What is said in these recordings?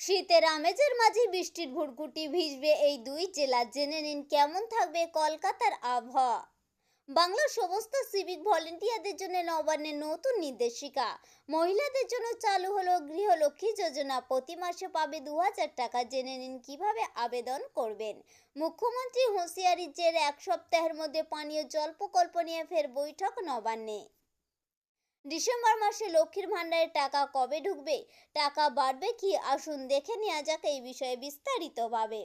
শীতের আমেজের মাঝে বৃষ্টির ভুরকুটি ভিজবে এই দুই জেলা। জেনে নিন কেমন থাকবে কলকাতার আবহাওয়া। বাংলার সমস্ত সিভিক ভলেন্টিয়ারদের জন্য নবান্নের নতুন নির্দেশিকা। মহিলাদের জন্য চালু হলো গৃহলক্ষ্মী যোজনা। প্রতি মাসে পাবে দু হাজার টাকা। জেনে নিন কীভাবে আবেদন করবেন। মুখ্যমন্ত্রী হুঁশিয়ারির জের এক সপ্তাহের মধ্যে পানীয় জল প্রকল্প নিয়ে ফের বৈঠক নবান্নে। ডিসেম্বর মাসে লক্ষ্মীর ভাণ্ডারের টাকা কবে ঢুকবে? টাকা বাড়বে কি? আসুন দেখে নেওয়া যাক এই বিষয়ে বিস্তারিতভাবে।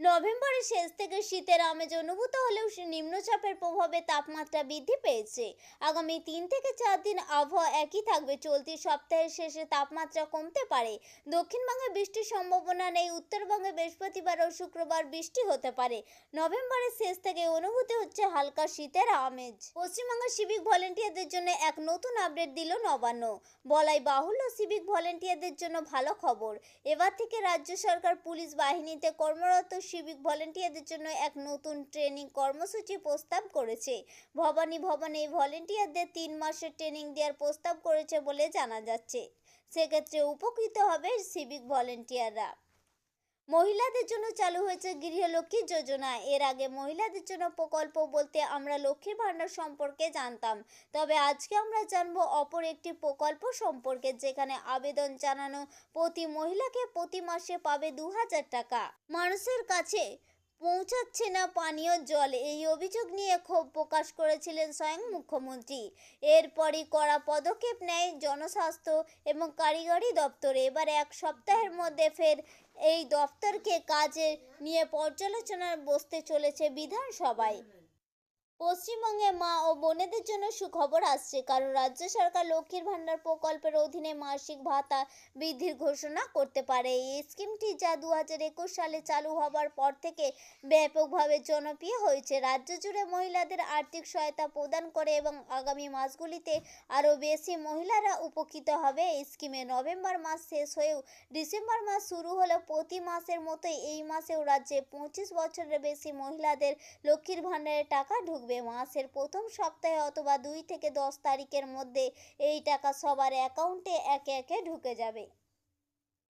নভেম্বরের শেষ থেকে শীতের আমেজ অনুভূত হলেও নিম্নচাপের প্রভাবে তাপমাত্রা বৃদ্ধি পেয়েছে। আগামী তিন থেকে চার দিন আবহাওয়া একই থাকবে, চলতি সপ্তাহের শেষে তাপমাত্রা কমতে পারে। দক্ষিণবঙ্গে বৃষ্টির সম্ভাবনা নেই, উত্তরবঙ্গে বৃহস্পতিবার ও শুক্রবার বৃষ্টি হতে পারে। নভেম্বরের শেষ থেকে অনুভূতি হচ্ছে হালকা শীতের আমেজ। পশ্চিমবঙ্গের সিভিক ভলেন্টিয়ারদের জন্য এক নতুন আপডেট দিল নবান্ন। বলাই বাহুল্য সিভিক ভলেন্টিয়ারদের জন্য ভালো খবর। এবার থেকে রাজ্য সরকার পুলিশ বাহিনীতে কর্মরত সিভিক ভলেন্টিয়ারদের জন্য এক নতুন ট্রেনিং কর্মসূচি প্রস্তাব করেছে। ভবানী ভবনে এই ভলেন্টিয়ারদের তিন মাসের ট্রেনিং দেওয়ার প্রস্তাব করেছে বলে জানা যাচ্ছে। সেক্ষেত্রে উপকৃত হবে সিভিক ভলেন্টিয়াররা মহিলাদের জন্য চালু হয়েছে গৃহলক্ষ্মী যোজনা। এর আগে মহিলাদের জন্য প্রকল্প বলতে আমরা লক্ষ্মীর ভাণ্ডার সম্পর্কে জানতাম। তবে আজকে আমরা জানব অপর একটি প্রকল্প সম্পর্কে, যেখানে আবেদন জানানো প্রতি মহিলাকে প্রতি মাসে পাবে দু হাজার টাকা। মানুষের কাছে পৌঁছাচ্ছে না পানীয় জল। এই অভিযোগ নিয়ে ক্ষোভ প্রকাশ করেছিলেন স্বয়ং মুখ্যমন্ত্রী। এরপরই কড়া পদক্ষেপ নেয় জনস্বাস্থ্য এবং কারিগরি দপ্তরে। এবার এক সপ্তাহের মধ্যে ফের এই দপ্তরকে কাজে নিয়ে পর্যালোচনার বসতে চলেছে বিধানসভায়। পশ্চিমবঙ্গে মা ও বোনেদের জন্য সুখবর আসছে, কারণ রাজ্য সরকার লক্ষ্মীর ভাণ্ডার প্রকল্পের অধীনে মাসিক ভাতা বৃদ্ধির ঘোষণা করতে পারে। এই স্কিমটি যা দু হাজার একুশ সালে চালু হবার পর থেকে ব্যাপকভাবে জনপ্রিয় হয়েছে। রাজ্য জুড়ে মহিলাদের আর্থিক সহায়তা প্রদান করে এবং আগামী মাসগুলিতে আরও বেশি মহিলারা উপকৃত হবে। এই স্কিমে নভেম্বর মাস শেষ হয়েও ডিসেম্বর মাস শুরু হলেও প্রতি মাসের মতোই এই মাসেও রাজ্যে পঁচিশ বছরের বেশি মহিলাদের লক্ষ্মীর ভাণ্ডারের টাকা ঢুকবে মাসের প্রথম সপ্তাহে অথবা দুই থেকে দশ তারিখের মধ্যে এই টাকা সবার অ্যাকাউন্টে একে একে ঢুকে যাবে।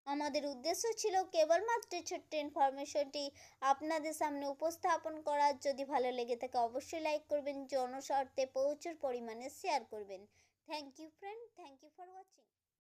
আমাদের উদ্দেশ্য ছিল কেবলমাত্র ছোট্ট ইনফরমেশনটি আপনাদের সামনে উপস্থাপন করার। যদি ভালো লেগে থাকে অবশ্যই লাইক করবেন, জনস্বার্থে প্রচুর পরিমাণে শেয়ার করবেন। Thank you friend thank you for watching